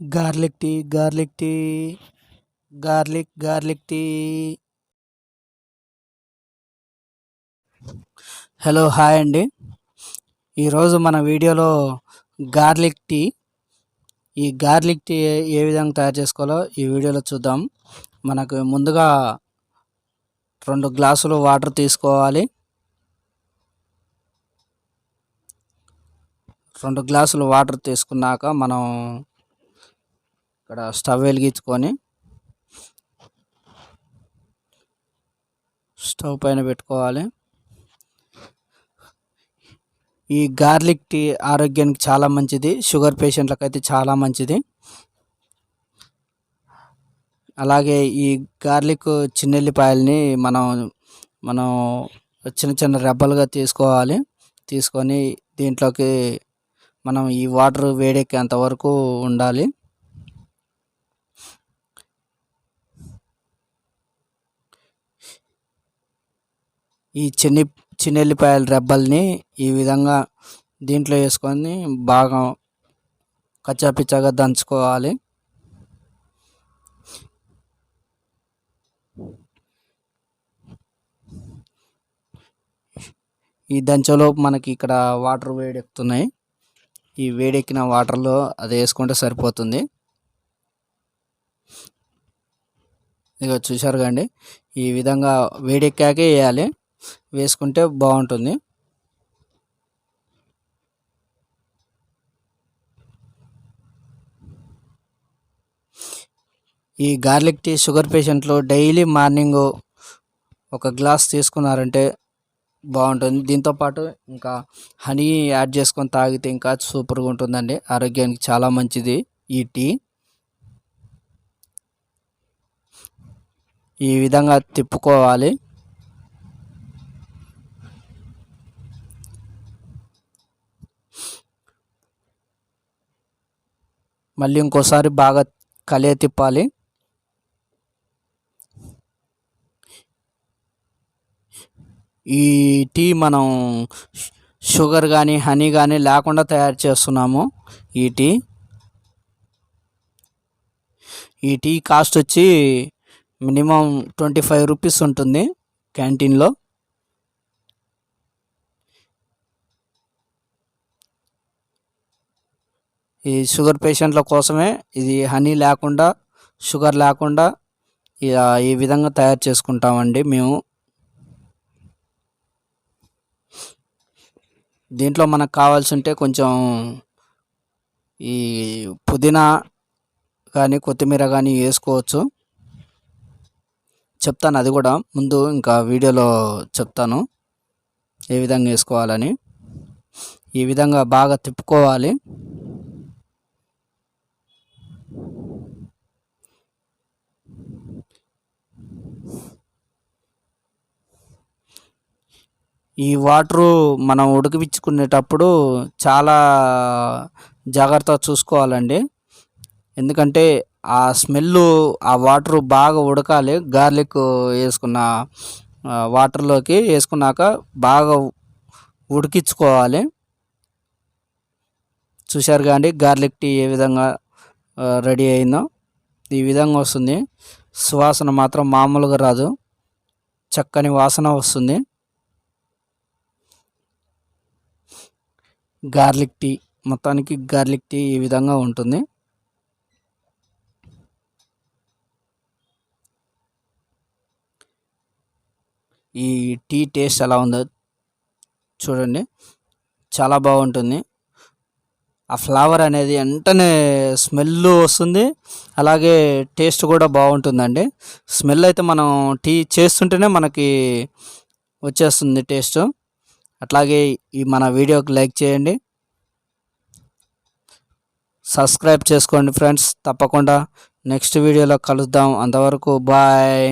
Garlic tea garlic tea garlic garlic tea. Hello hi అండి. ఈరోజు మన వీడియోలో గార్లిక్ టీ. ఈ గార్లిక్ టీ ఏ విధంగా తయారు చేసుకోవాలో ఈ వీడియోలో చూద్దాం. మనకు ముందుగా రెండు గ్లాసులు వాటర్ తీసుకోవాలి. రెండు గ్లాసులు వాటర్ తీసుకున్నాక మనం ఇక్కడ స్టవ్ వెలిగించుకొని స్టవ్ పైన పెట్టుకోవాలి. ఈ గార్లిక్ టీ ఆరోగ్యానికి చాలా మంచిది. షుగర్ పేషెంట్లకు అయితే చాలా మంచిది. అలాగే ఈ గార్లిక్ చిన్నెల్లిపాయలని మనం మనం చిన్న చిన్న రెబ్బలుగా తీసుకోవాలి. తీసుకొని దీంట్లోకి మనం ఈ వాటర్ వేడెక్కేంత వరకు ఉండాలి. ఈ చిన్ని చిన్నెల్లిపాయల రెబ్బల్ని ఈ విధంగా దీంట్లో వేసుకొని బాగా కచ్చాపిచ్చాగా దంచుకోవాలి. ఈ దంచలో మనకి ఇక్కడ వాటర్ వేడెక్కుతున్నాయి. ఈ వేడెక్కిన వాటర్లో అది వేసుకుంటే సరిపోతుంది. ఇక చూశారు కండి ఈ విధంగా వేడెక్కాకే వేయాలి. వేసుకుంటే బాగుంటుంది. ఈ గార్లిక్ టీ షుగర్ పేషెంట్లు డైలీ మార్నింగ్ ఒక గ్లాస్ తీసుకున్నారంటే బాగుంటుంది. దీంతోపాటు ఇంకా హనీ యాడ్ చేసుకొని తాగితే ఇంకా సూపర్గా ఉంటుందండి. ఆరోగ్యానికి చాలా మంచిది ఈ టీ. ఈ విధంగా తిప్పుకోవాలి. మళ్ళీ ఇంకోసారి బాగా కలియ తిప్పాలి. ఈ టీ మనం షుగర్ కానీ హనీ కానీ లేకుండా తయారు చేస్తున్నాము ఈ టీ. ఈ టీ కాస్ట్ వచ్చి మినిమం ట్వంటీ ఫైవ్ రూపీస్ ఉంటుంది క్యాంటీన్లో. ఈ షుగర్ పేషెంట్ల కోసమే ఇది హనీ లేకుండా షుగర్ లేకుండా ఈ విధంగా తయారు చేసుకుంటామండి మేము. దీంట్లో మనకు కావాల్సి ఉంటే కొంచెం ఈ పుదీనా కానీ కొత్తిమీర కానీ వేసుకోవచ్చు. చెప్తాను అది కూడా ముందు ఇంకా వీడియోలో చెప్తాను ఏ విధంగా వేసుకోవాలని. ఈ విధంగా బాగా తిప్పుకోవాలి. ఈ వాటరు మనం ఉడికిపించుకునేటప్పుడు చాలా జాగ్రత్త చూసుకోవాలండి. ఎందుకంటే ఆ స్మెల్ ఆ వాటర్ బాగా ఉడకాలి. గార్లిక్ వేసుకున్న వాటర్లోకి వేసుకున్నాక బాగా ఉడికించుకోవాలి. చూశారు కానీ గార్లిక్ టీ ఏ విధంగా రెడీ అయిందో. ఈ విధంగా వస్తుంది. సువాసన మాత్రం మామూలుగా రాదు. చక్కని వాసన వస్తుంది. Garlic tea. మొత్తానికి గార్లిక్ టీ ఈ విధంగా ఉంటుంది. ఈ టీ టేస్ట్ ఎలా ఉందో చూడండి. చాలా బాగుంటుంది. ఆ ఫ్లేవర్ అనేది వెంటనే స్మెల్ వస్తుంది. అలాగే టేస్ట్ కూడా బాగుంటుందండి. స్మెల్ అయితే మనం టీ చేస్తుంటేనే మనకి వచ్చేస్తుంది టేస్ట్. అట్లాగే ఈ మన వీడియోకి లైక్ చేయండి. సబ్స్క్రైబ్ చేసుకోండి ఫ్రెండ్స్. తప్పకుండా నెక్స్ట్ వీడియోలో కలుద్దాం. అంతవరకు బాయ్.